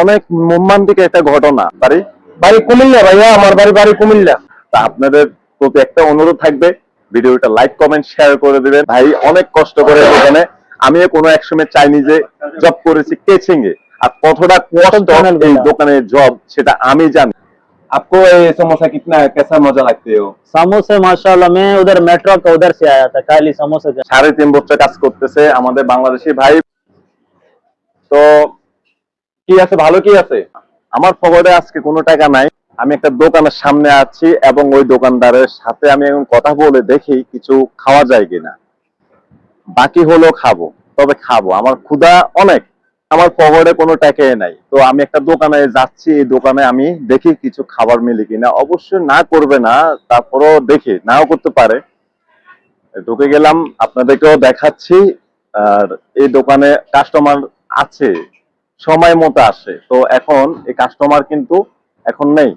অনেক মর্মান্তিক একটা ঘটনা বাড়ি বাড়ি কুমিল্লা ভাইয়া আমার বাড়ি বাড়ি কুমিল্লা তা আপনাদের প্রতি একটা অনুরোধ থাকবে ভিডিওটা লাইক কমেন্ট শেয়ার করে দিবেন ভাই অনেক কষ্ট করে দোকানে আমিও কোনো এক সময় চাইনি যে জব করেছি কেচিং এ আর কতটা কষ্ট channel এই গুলা। দোকানে জব সেটা আমি জানি आपको ये समोसा कितना कैसा मजा लगते हो समोसे माशाल्लाह मैं उधर मेट्रो का उधर से आया था काली समोसे का সাড়ে তিন বছর কাজ করতেছে আমাদের বাংলাদেশি ভাই তো কি আছে, ভালো কি আছে? আমার খবরে আজকে কোনো টাকা নাই। আমি একটা দোকানের সামনে আছি এবং ওই দোকানদারের সাথে আমি এখন কথা বলে দেখি কিছু খাওয়া যায় কিনা। বাকি হলো খাব, তবে খাব। আমার ক্ষুধা অনেক, আমার পকেটে কোনো টাকাই নাই। তো আমি একটা দোকানে যাচ্ছি, এই দোকানে আমি দেখি কিছু খাবার মিলে কিনা। অবশ্যই না করবে না, তারপরও দেখি, নাও করতে পারে। ঢুকে গেলাম, আপনাদেরকেও দেখাচ্ছি। আর এই দোকানে কাস্টমার আছে সময় মতো আসে। তো এখন এই কাস্টমার কিন্তু এখন নেই।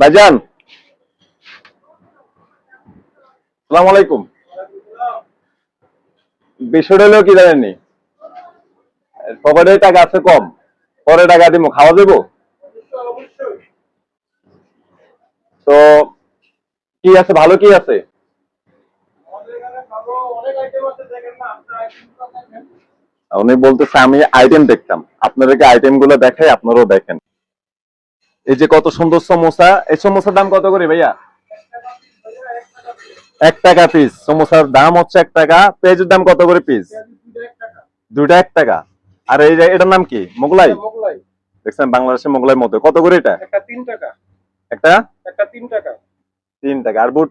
ভাইজান। সালাম আলাইকুম। বিষয়টা কি জানেননি? পকেটে টাকা আছে কম, পরে টাকা দিব খাওয়া দেবো তো কি আছে, ভালো কি আছে? উনি বলতেছে আমি আইটেম দেখতাম। আপনাদেরকে আইটেমগুলো দেখাই আপনারাও দেখেন। এই যে কত সুন্দর সমোসা। এই সমোসার দাম কত করে ভাইয়া? এক টাকা পিস সমোসার দাম হচ্ছে এক টাকা। পেঁয়াজের দাম কত করে পিস দুইটা এক টাকা। আর এই যে এটার নাম কি? মোগলাই? দেখছেন বাংলাদেশের মোগলাই মতো কত করে এটা? একটা তিন টাকা। একটা? একটা তিন টাকা। তিন টাকা। আর বুট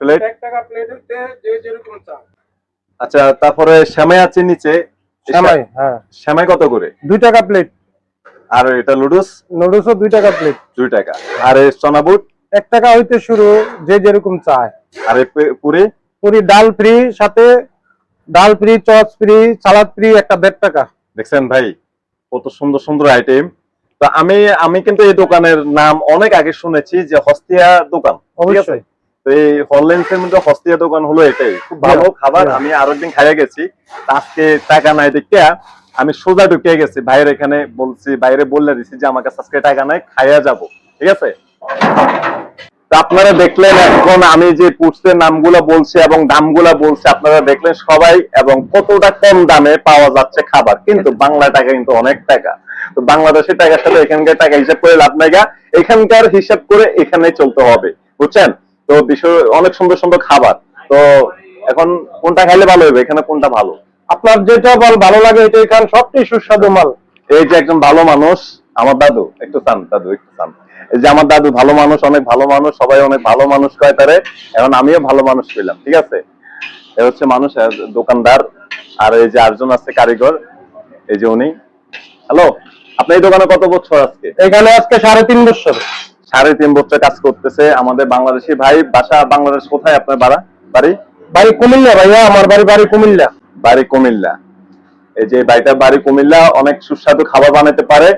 প্লেট এক টাকা প্লেটেতে যে যেরকম আচ্ছা তারপরে শ্যামাই আছে নিচে। সেমাই হ্যাঁ। কত করে? দুই টাকা প্লেট আর এটা লুডুস দুই টাকা প্লেট দুই টাকা। আর এই চনা বুট এক টাকা হইতে শুরু যে যেরকম চায়। আর পুরি? পুরি ডাল ফ্রি সাথে ডাল ফ্রি চচ ফ্রি সালাদ ফ্রি একটা দেড় টাকা। দেখছেন ভাই কত সুন্দর সুন্দর আইটেম তো আমি আমি কিন্তু এই দোকানের নাম অনেক আগে শুনেছি যে হস্তিয়া দোকান। অবশ্যই। এই হল্যান্ডসের মধ্যে হস্তিয়া দোকান হলো এটাই। খুব ভালো খাবার আমি আরও একদিন খাইয়া গেছি। আজকে টাকা নাই দেখে আমি সোজা ঢুকে গেছি। বাইরে এখানে বলছি বাইরে বললে দিছি যে আমার কাছে আজকে টাকা নাই খাইয়া যাব। ঠিক আছে? তো আপনারা দেখলেন এখন আমি যে পুষ্টের নামগুলো বলছি এবং দামগুলো বলছি আপনারা দেখলেন সবাই এবং কতটা কম দামে পাওয়া যাচ্ছে খাবার। কিন্তু বাংলা টাকা কিন্তু অনেক টাকা। তো বাংলাদেশের টাকার সাথে এখানকার টাকা হিসাব করে লাভ নাই। এখানকার হিসাব করে এখানে চলতে হবে। বুঝছেন? তো বিষয় অনেক সুন্দর সুন্দর খাবার। তো এখন কোনটা খাইলে ভালো হবে এখানে কোনটা ভালো? আপনার যেটা বল ভালো লাগে এটাই খান সবটাই সুস্বাদু মাল। এই যে একজন ভালো মানুষ আমার দাদু একটু চান দাদু একটু চান। এই যে আমার দাদু ভালো মানুষ অনেক ভালো মানুষ সবাই অনেক ভালো মানুষ কয় তারে। এখন আমিও ভালো মানুষ পেলাম ঠিক আছে? এ হচ্ছে মানুষ দোকানদার আর এই যে আরেকজন আছে কারিগর এই যে উনি। হ্যালো আপনি এই দোকানে কত বছর আজকে? এখানে আজকে সাড়ে তিন বছর। সাড়ে তিন বছর কাজ করতেছে আমাদের বাংলাদেশি ভাই। বাসা বাংলাদেশ কোথায় আপনার বাড়া? বাড়ি? বাড়ি কুমিল্লা ভাইয়া আমার বাড়ি বাড়ি কুমিল্লা। বাড়ি কুমিল্লা। এই যে বাড়িটা বাড়ি কুমিল্লা অনেক সুস্বাদু খাবার বানাতে পারে।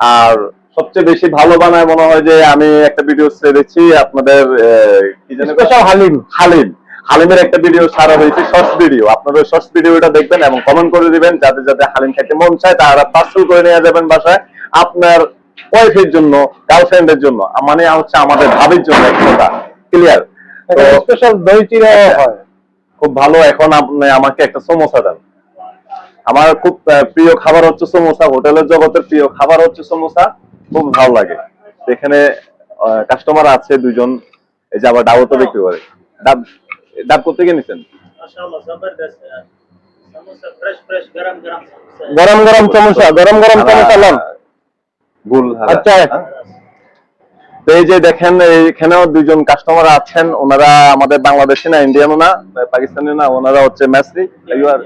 আর সবচেয়ে বেশি ভালো বানায় মনে হয় যে আমি একটা ভিডিও দেখছি আপনাদের আহ, কি জানি স্পেশাল হালিম। হালিম। হালিমের একটা ভিডিও সারা হয়েছে শর্টস ভিডিও আপনারা শর্টস ভিডিওটা দেখবেন এবং কমেন্ট করে দিবেন যাতে যাতে হালিম খেতে মন চায় তারা পার্সেল করে নিয়ে যাবেন বাসায়। আপনার ওয়াইফের জন্য গার্লফ্রেন্ডের জন্য মানে হচ্ছে আমাদের ভাবির জন্য একটা ক্লিয়ার স্পেশাল দই চিরা হয় খুব ভালো এখন আপনি আমাকে একটা সমোসা দেন। আমার খুব প্রিয় খাবার হচ্ছে সমোসা হোটেলের জগতের প্রিয় খাবার হচ্ছে সমোসা খুব ভালো লাগে। এখানে কাস্টমার আছে দুজন এই যে আবার ডাবও তো বিক্রি করে। ডাব ডাব করতে গিয়ে নিছেন গরম গরম সমোসা। গরম গরম সমোসা লন। আচ্ছা। হ্যাঁ? তো এই যে দেখেন এখানেও দুজন কাস্টমার আছেন ওনারা আমাদের বাংলাদেশি না ইন্ডিয়ানও না পাকিস্তানি না ওনারা হচ্ছে মেসরি you are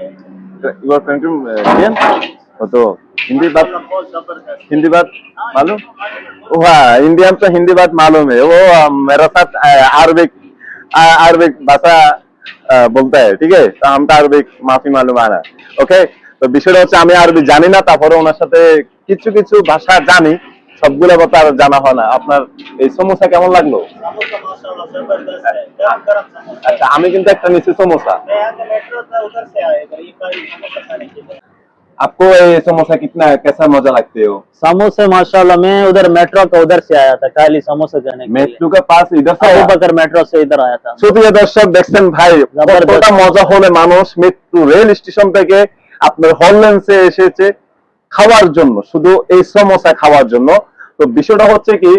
you are friend Indian তো हिंदी बात बहुत जबरदस्त हिंदी बात मालूम हाँ इंडियन तो हिंदी बात मालूम है वो अ, मेरा साथ अरबिक अरबिक भाषा अ, बोलता है ठीक है तो हम तो अरबिक माफी मालूम आना ওকে তো বিষয়টা হচ্ছে আমি আরবি জানি না তারপরে ওনার সাথে কিছু কিছু ভাষা জানি সবগুলো কথা আর জানা হয় না আপনার এই সমোসা কেমন লাগলো समोसा माशाल्लाह जबरदस्त है गरम गरम समोसा আচ্ছা আমি কিন্তু একটা নিচ্ছি সমোসা मैं यहाँ से मेट्रो था उधर से आया इधर ये कोई समोसा खाने के लिए आपको ये समोसा कितना कैसा मजा लगते हो समोसे माशाल्लाह मैं उधर मेट्रो का उधर से आया था खाली समोसे खाने के लिए मेट्रो के पास इधर से अबू आया? बकर मेट्रो से इधर आया था সুপ্রিয় দর্শক দেখছেন ভাই জবরদস্ত। কতটা মজা হলে মানুষ মৃত্যু রেল স্টেশন থেকে আপনার হলল্যান্ডসে এসেছে খাওয়ার জন্য শুধু এই সমোসা খাওয়ার জন্য তো বিষয়টা হচ্ছে কি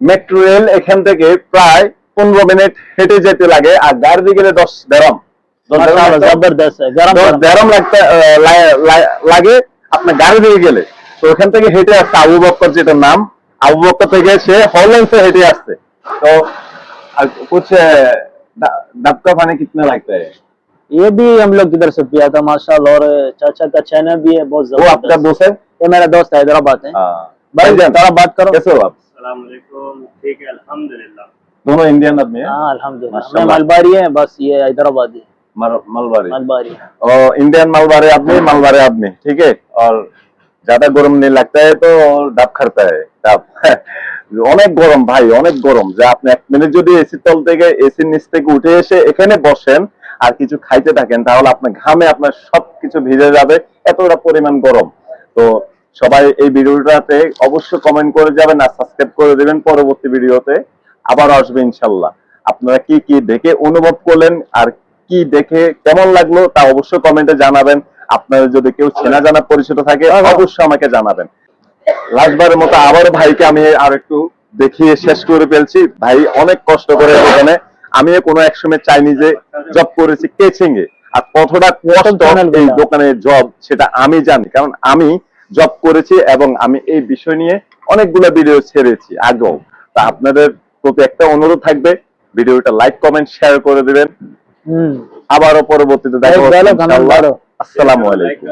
মেট্রো রেল এখান থেকে প্রায় পনেরো মিনিট হেঁটে যেতে লাগে আর গাড়ি দিয়ে গেলে দশ দেরম দশ দেরম माशाल्लाह লাগতো? जबरदस्त है गरम দশ गरम দেরম লাগতে আহ, লা- লা- লাগে আপনার গাড়ি দিয়ে গেলে তো ওখান থেকে হেঁটে আসছে আবু বক্কর যেটা নাম আবু বক্কর থেকে সে হলল্যান্ডসে হেঁটে আসছে তো আর कुछ डब का पानी कितना लगता है ये भी हम लोग किधर से पिया था माशाल्लाह और चाचा का चैना भी है बहुत वो आपका जबरदस्त दोस्त है ये मेरा दोस्त हैदराबाद है हाँ। भाई भाईजान, थोड़ा बात करो कैसे हो आप सलामकुम ठीक है अल्हम्दुलिल्लाह दोनों इंडियन आदमी हैं हाँ अल्हम्दुलिल्लाह मैं माशाल्लाह। मलबारी है बस ये हैदराबादी मल- मलबारी मलबारी और इंडियन मलबारी आदमी मलबारी आदमी ठीक है और ज्यादा गरम नहीं लगता है तो ডাব खाता है ডাব অনেক গরম ভাই অনেক গরম যে আপনি এক মিনিট যদি এসি তল থেকে এসির নিচ থেকে উঠে এসে এখানে বসেন আর কিছু খাইতে থাকেন, তাহলে আপনার ঘামে আপনার সবকিছু ভিজে যাবে, এতটা পরিমাণ গরম। তো সবাই এই ভিডিওটাতে অবশ্যই কমেন্ট করে যাবেন আর সাবস্ক্রাইব করে দেবেন পরবর্তী ভিডিওতে। আবার আসবে ইনশাল্লাহ। আপনারা কি কি দেখে অনুভব করলেন আর কি দেখে কেমন লাগল তা অবশ্যই কমেন্টে জানাবেন। আপনাদের যদি কেউ চেনা জানা পরিচিত থাকে, অবশ্যই আমাকে জানাবেন। লাস্টবারের মতো আবার ভাইকে আমি আর একটু দেখিয়ে শেষ করে ফেলছি। ভাই অনেক কষ্ট করে এখানে আমিও কোনো এক সময় চাইনিজে জব করেছি কেচিং আর কতটা কষ্ট এই দোকানের জব সেটা আমি জানি। কারণ আমি জব করেছি এবং আমি এই বিষয় নিয়ে অনেকগুলো ভিডিও ছেড়েছি আগেও। তা আপনাদের প্রতি একটা অনুরোধ থাকবে ভিডিওটা লাইক কমেন্ট শেয়ার করে দেবেন। আবারও পরবর্তীতে দেখা আসসালামু আলাইকুম।